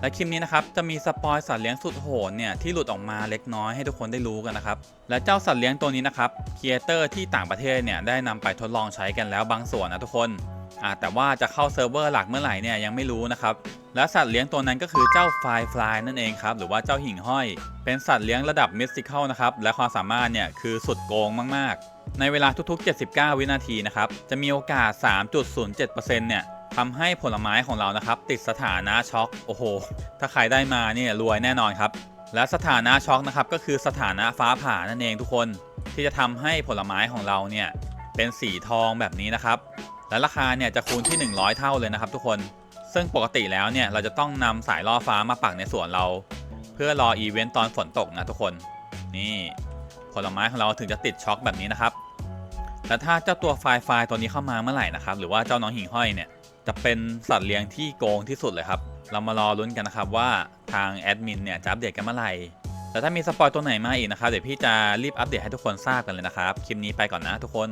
และคลิปนี้นะครับจะมีสปอยสัตว์เลี้ยงสุดโหดเนี่ยที่หลุดออกมาเล็กน้อยให้ทุกคนได้รู้กันนะครับและเจ้าสัตว์เลี้ยงตัวนี้นะครับครีเอเตอร์ที่ต่างประเทศเนี่ยได้นำไปทดลองใช้กันแล้วบางส่วนนะทุกคนอ่าแต่ว่าจะเข้าเซิร์ฟเวอร์หลักเมื่อไหร่เนี่ยยังไม่รู้นะครับและสัตว์เลี้ยงตัวนั้นก็คือเจ้าไฟฟลายนั่นเองครับหรือว่าเจ้าหิ่งห้อย เป็นสัตว์เลี้ยงระดับมิสติคอลนะครับและความสามารถเนี่ยคือสุดโกงมากๆ ในเวลาทุกๆ 79 วินาทีนะครับจะมีโอกาส 3.07%เนี่ย ทำให้ผลไม้ของเรานะครับ ติดสถานะช็อกโอ้โห ถ้าใครได้มาเนี่ยรวยแน่นอนครับ และสถานะช็อกนะครับก็คือสถานะฟ้าผ่านั่นเองทุกคนที่จะทำให้ผลไม้ของเราเนี่ยเป็นสีทองแบบนี้นะครับ และราคาเนี่ยจะคูณที่ 100 เท่าเลยนะครับ ทุกคนซึ่งปกติแล้วเนี่ยเราจะต้องนำสายล่อฟ้ามาปักในสวนเรา เพื่อรออีเวนต์ตอนฝนตกนะทุกคน นี่ผลไม้ของเราถึงจะติดช็อกแบบนี้นะครับ และถ้าเจ้าตัวไฟไฟตัวนี้เข้ามาเมื่อไหร่นะครับ หรือว่าเจ้าน้องหิ่งห้อยเนี่ย จะเป็นสัตว์เลี้ยงที่โกงที่สุดเลยครับ เรามารอลุ้นกันนะครับว่าทางแอดมินเนี่ยจะอัปเดตกันเมื่อไหร่แต่ถ้ามีสปอยตัวไหนมาอีกนะครับ เดี๋ยวพี่จะรีบอัปเดตให้ทุกคนทราบกันเลยนะครับ คลิปนี้ไปก่อนนะทุกคน